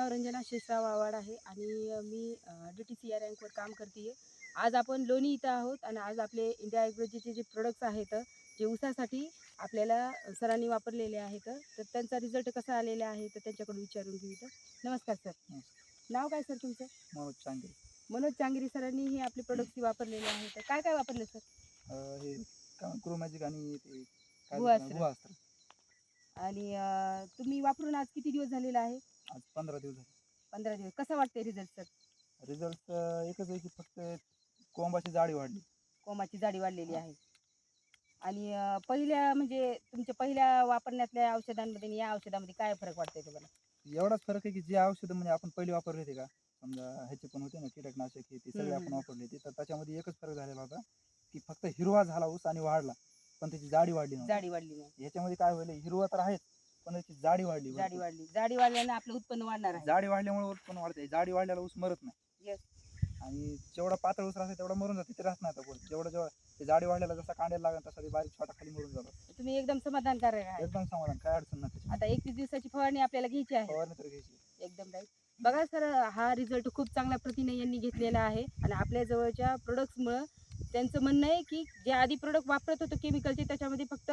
रंजना शेषराव आव्हाड आहे आणि मी डी टी सी या रँकवर काम करते आज आपण लोणी इथं आहोत आणि आज आपले इंडिया ॲग्रोजीचे जे प्रोडक्ट्स आहेत जे ऊसासाठी आपल्याला सरांनी वापरलेले आहेत तर त्यांचा रिझल्ट कसा आलेला आहे तर त्यांच्याकडून विचारून घेऊ इथं. नमस्कार सर. नाव काय सर तुमचं? मनोज चांगले मनोज चांगरी सरांनी हे आपले प्रोडक्ट्स वापरलेले आहेत. काय काय वापरले सर? हे क्रो मॅजिक आणि ते काय भुवास्त्र. म्हणतात, भुवास्त्र. आणि अ, तुम्ही वापरून आज किती दिवस झालेला आहे? आज पंधरा दिवस झाले. पंधरा दिवस. कसा वाटते रिझल्ट सर रिझल्ट एकच आहे की फक्त कोंबाची जाडी वाढली. कोमाची जाडी वाढलेली आहे. आणि अं, पहिल्या म्हणजे तुमच्या पहिल्या वापरण्यातल्या औषधांमध्ये आणि या औषधामध्ये काय फरक वाटतंय तुम्हाला? एवढाच फरक आहे की जे औषधं म्हणजे आपण पहिले वापरले होते का? समजा ह्याचे पण होते ना कीटकनाशक हे ते सगळे हम्म, आपण हम्म. वापरले होते. तर त्याच्यामध्ये एकच फरक झालेला होता की फक्त हिरवा झाला ऊस आणि वाढला. पण त्याची जाडी वाढली जाडी वाढली नाही. ह्याच्यामध्ये काय होईल हिरवा तर आहेच पण त्याची जाडी वाढली जाडी. वाढली. जाडी वाढल्याने आपलं उत्पन्न वाढणार आहे. जाडी वाढल्यामुळे उत्पन्न वाढते. जाडी वाढल्याला ऊस मरत नाही. Yes. आणि जेवढा पातळ ऊस राहते तेवढा मरून जाते ते राहत नाही आता पुढे जेवढं जेवढं ते जाडी वाढल्याला जसा कांड्याला लागेल तसा ते बारीक छोटा खाली मरून जातात. तुम्ही एकदम समाधानकारक आहे एकदम समाधान काय अडचण नाही त्याच्यामध्ये. आता एकवीस दिवसाची फवारणी आपल्याला घ्यायची आहे. फवारणी तर घ्यायची. एकदम राईट बघा सर हा रिझल्ट खूप चांगल्या प्रतीने यांनी घेतलेला आहे. आणि आपल्या जवळच्या प्रोडक्ट्समुळं त्यांचं म्हणणं आहे की जे आधी प्रोडक्ट वापरत होतो केमिकलचे त्याच्यामध्ये फक्त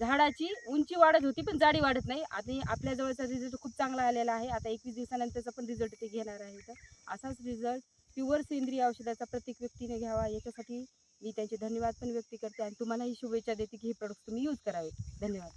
झाडाची उंची वाढत होती पण जाडी वाढत नाही. आणि आपल्या जवळचा रिझल्ट खूप चांगला आलेला आहे. आता एकवीस दिवसानंतरचा पण रिझल्ट ते घेणार आहे तर असाच रिझल्ट प्युअर सेंद्रिय औषधाचा प्रत्येक व्यक्तीने घ्यावा. याच्यासाठी मी त्यांचे धन्यवाद पण व्यक्त करते. आणि तुम्हालाही शुभेच्छा देते की हे प्रोडक्ट तुम्ही यूज करावे धन्यवाद.